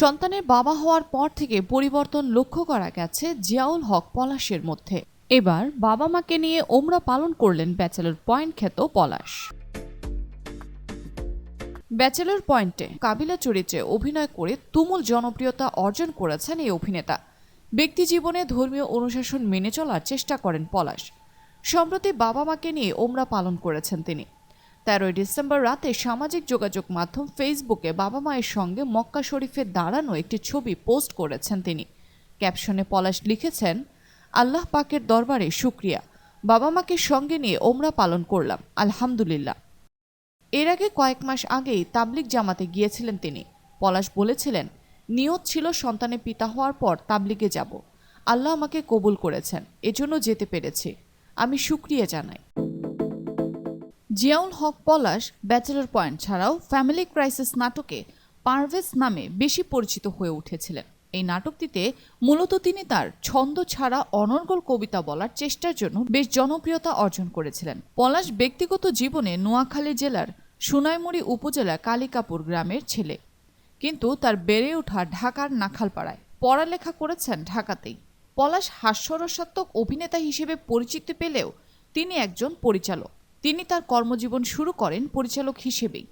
সন্তানের বাবা হওয়ার পর থেকে পরিবর্তন লক্ষ্য করা গেছে জিয়াউল হক পলাশের মধ্যে। এবার বাবা মাকে নিয়ে ওমরা পালন করলেন ব্যাচেলর পয়েন্ট খ্যাত পলাশ। ব্যাচেলর পয়েন্টে কাবিলা চরিত্রে অভিনয় করে তুমুল জনপ্রিয়তা অর্জন করেছেন এই অভিনেতা। ব্যক্তি জীবনে ধর্মীয় অনুশাসন মেনে চলার চেষ্টা করেন পলাশ। সম্প্রতি বাবা মাকে নিয়ে ওমরা পালন করেছেন তিনি। তেরোই ডিসেম্বর রাতে সামাজিক যোগাযোগ মাধ্যম ফেসবুকে বাবা মায়ের সঙ্গে মক্কা শরীফে দাঁড়ানো একটি ছবি পোস্ট করেছেন তিনি। ক্যাপশনে পলাশ লিখেছেন, আল্লাহ পাকের দরবারে শুক্রিয়া। বাবা মাকে সঙ্গে নিয়ে ওমরা পালন করলাম। আলহামদুলিল্লাহ। এর আগে কয়েক মাস আগেই তাবলিক জামাতে গিয়েছিলেন তিনি। পলাশ বলেছিলেন, নিয়ত ছিল সন্তানের পিতা হওয়ার পর তাবলিগে যাব। আল্লাহ আমাকে কবুল করেছেন। এজন্য যেতে পেরেছি। আমি সুক্রিয়া জানাই। জিয়াউল হক পলাশ ব্যাচেলর পয়েন্ট ছাড়াও ফ্যামিলি ক্রাইসিস নাটকে পারভেজ নামে বেশি পরিচিত হয়ে উঠেছিলেন। এই নাটকটিতে মূলত তিনি তার ছন্দ ছাড়া অনর্গল কবিতা বলার চেষ্টার জন্য বেশ জনপ্রিয়তা অর্জন করেছিলেন। পলাশ ব্যক্তিগত জীবনে নোয়াখালী জেলার সুনাইমুড়ি উপজেলা কালিকাপুর গ্রামের ছেলে, কিন্তু তার বেড়ে ওঠা ঢাকার নাখালপাড়ায় পড়ালেখা করেছেন ঢাকাতেই। পলাশ হাস্যরসাত্মক অভিনেতা হিসেবে পরিচিতি পেলেও তিনি একজন পরিচালক। তিনি তার কর্মজীবন শুরু করেন পরিচালক হিসেবেই।